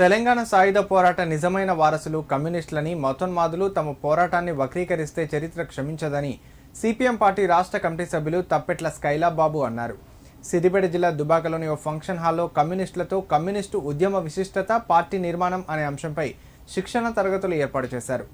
తెలంగాణ సాయుధ పోరాట నిజమైన వారసులు కమ్యూనిస్టులని మతోన్మాదులు తమ పోరాటాన్ని వక్రీకరిస్తే చరిత్ర క్షమించదని సిపిఎం పార్టీ రాష్ట్ర కమిటీ సభ్యులు తప్పెట్ల స్కైలాబాబు అన్నారు. సిద్దిపేట జిల్లా దుబాకలోని ఓ ఫంక్షన్ హాల్లో కమ్యూనిస్టులతో కమ్యూనిస్టు ఉద్యమ విశిష్టత పార్టీ నిర్మాణం అనే అంశంపై శిక్షణ తరగతులు ఏర్పాటు చేశారు.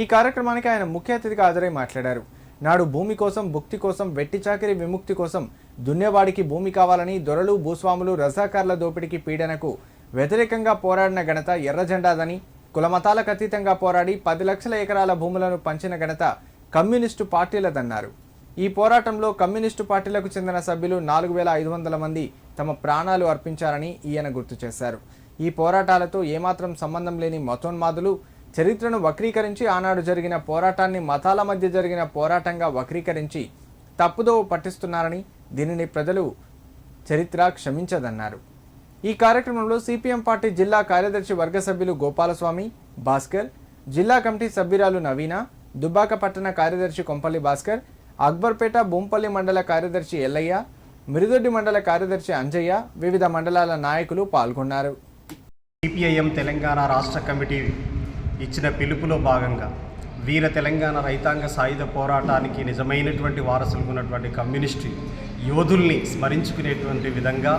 ఈ కార్యక్రమానికి ఆయన ముఖ్య అతిథిగా హాజరై మాట్లాడారు. నాడు భూమి కోసం భుక్తి కోసం వెట్టి చాకిరి విముక్తి కోసం దున్నేవాడికి భూమి కావాలని దొరలు భూస్వాములు రజాకార్ల దోపిడీకి పీడనకు వ్యతిరేకంగా పోరాడిన ఘనత ఎర్ర జెండాదని కులమతాలకు అతీతంగా పోరాడి పది లక్షల ఎకరాల భూములను పంచిన ఘనత కమ్యూనిస్టు పార్టీలదన్నారు. ఈ పోరాటంలో కమ్యూనిస్టు పార్టీలకు చెందిన సభ్యులు నాలుగు వేల ఐదు వందల మంది తమ ప్రాణాలు అర్పించారని ఈయన గుర్తు చేశారు. ఈ పోరాటాలతో ఏమాత్రం సంబంధం లేని మతోన్మాదులు చరిత్రను వక్రీకరించి ఆనాడు జరిగిన పోరాటాన్ని మతాల మధ్య జరిగిన పోరాటంగా వక్రీకరించి తప్పుదోవ పట్టిస్తున్నారని దీనిని ప్రజలు చరిత్ర క్షమించదన్నారు. ఈ కార్యక్రమంలో సిపిఎం పార్టీ జిల్లా కార్యదర్శి వర్గ సభ్యులు గోపాలస్వామి భాస్కర్ జిల్లా కమిటీ సభ్యురాలు నవీన దుబ్బాక పట్టణ కార్యదర్శి కొంపల్లి భాస్కర్ అక్బర్పేట బొంపల్లి మండల కార్యదర్శి ఎల్లయ్య మిరుదొడ్డి మండల కార్యదర్శి అంజయ్య వివిధ మండలాల నాయకులు పాల్గొన్నారు. సిపిఐఎం తెలంగాణ రాష్ట్ర కమిటీ ఇచ్చిన పిలుపులో భాగంగా వీర తెలంగాణ రైతాంగ సాయుధ పోరాటానికి నిజమైనటువంటి వారసులు ఉన్నటువంటి కమ్యూనిస్టు యోధుల్ని స్మరించుకునేటువంటి విధంగా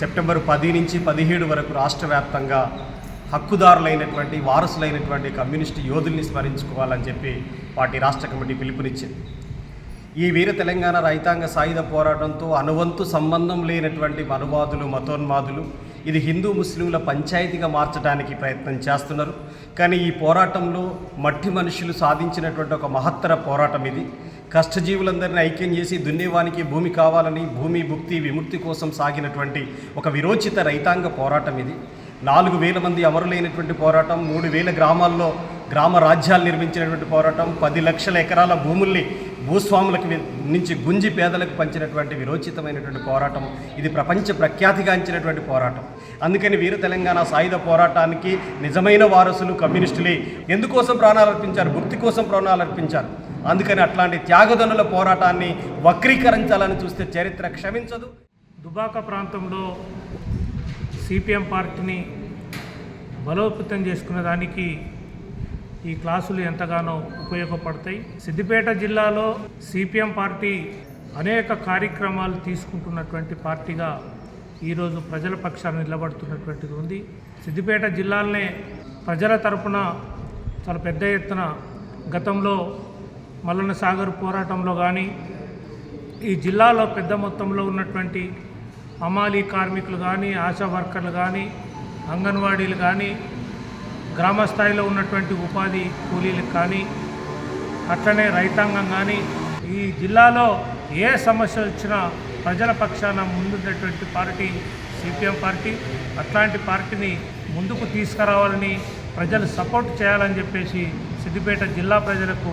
సెప్టెంబర్ పది నుంచి పదిహేడు వరకు రాష్ట్ర వ్యాప్తంగా హక్కుదారులైనటువంటి వారసులైనటువంటి కమ్యూనిస్టు యోధుల్ని స్మరించుకోవాలని చెప్పి వాటి రాష్ట్ర కమిటీ పిలుపునిచ్చింది. ఈ వీర తెలంగాణ రైతాంగ సాయుధ పోరాటంతో అనువంతు సంబంధం లేనటువంటి మనువాదులు మతోన్మాదులు ఇది హిందూ ముస్లింల పంచాయతీగా మార్చడానికి ప్రయత్నం చేస్తున్నారు. కానీ ఈ పోరాటంలో మట్టి మనుషులు సాధించినటువంటి ఒక మహత్తర పోరాటం ఇది. కష్టజీవులందరినీ ఐక్యం చేసి దున్నేవానికి భూమి కావాలని భూమి భుక్తి విముక్తి కోసం సాగినటువంటి ఒక విరోచిత రైతాంగ పోరాటం ఇది. నాలుగు వేల మంది అమరులైనటువంటి పోరాటం మూడు వేల గ్రామాల్లో గ్రామ రాజ్యాలు నిర్మించినటువంటి పోరాటం పది లక్షల ఎకరాల భూముల్ని భూస్వాములకు నుంచి గుంజి పేదలకు పంచినటువంటి విరోచితమైనటువంటి పోరాటం. ఇది ప్రపంచ ప్రఖ్యాతిగాంచినటువంటి పోరాటం. అందుకని వీర తెలంగాణ సాయుధ పోరాటానికి నిజమైన వారసులు కమ్యూనిస్టులే. ఎందుకోసం ప్రాణాలు అర్పించారు భక్తి కోసం ప్రాణాలు అర్పించారు అందుకని అట్లాంటి త్యాగదనుల పోరాటాన్ని వక్రీకరించాలని చూస్తే చరిత్ర క్షమించదు. దుబాక ప్రాంతంలో సిపిఎం పార్టీని బలోపేతం చేసుకునే దానికి ఈ క్లాసులు ఎంతగానో ఉపయోగపడతాయి. సిద్దిపేట జిల్లాలో సిపిఎం పార్టీ అనేక కార్యక్రమాలు తీసుకుంటున్నటువంటి పార్టీగా ఈరోజు ప్రజల పక్షాన నిలబడుతున్నటువంటిది ఉంది. సిద్దిపేట జిల్లాలనే ప్రజల తరపున చాలా పెద్ద ఎత్తున గతంలో మల్లన్న సాగర్ పోరాటంలో కానీ ఈ జిల్లాలో పెద్ద మొత్తంలో ఉన్నటువంటి అమాలీ కార్మికులు కానీ ఆశా వర్కర్లు కానీ అంగన్వాడీలు కానీ గ్రామ స్థాయిలో ఉన్నటువంటి ఉపాధి కూలీలకు కానీ అట్లనే రైతాంగం కానీ ఈ జిల్లాలో ఏ సమస్య వచ్చినా ప్రజల పక్షాన ముందున్నటువంటి పార్టీ సిపిఎం పార్టీ అట్లాంటి పార్టీని ముందుకు తీసుకురావాలని ప్రజలు సపోర్ట్ చేయాలని చెప్పేసి సిద్దిపేట జిల్లా ప్రజలకు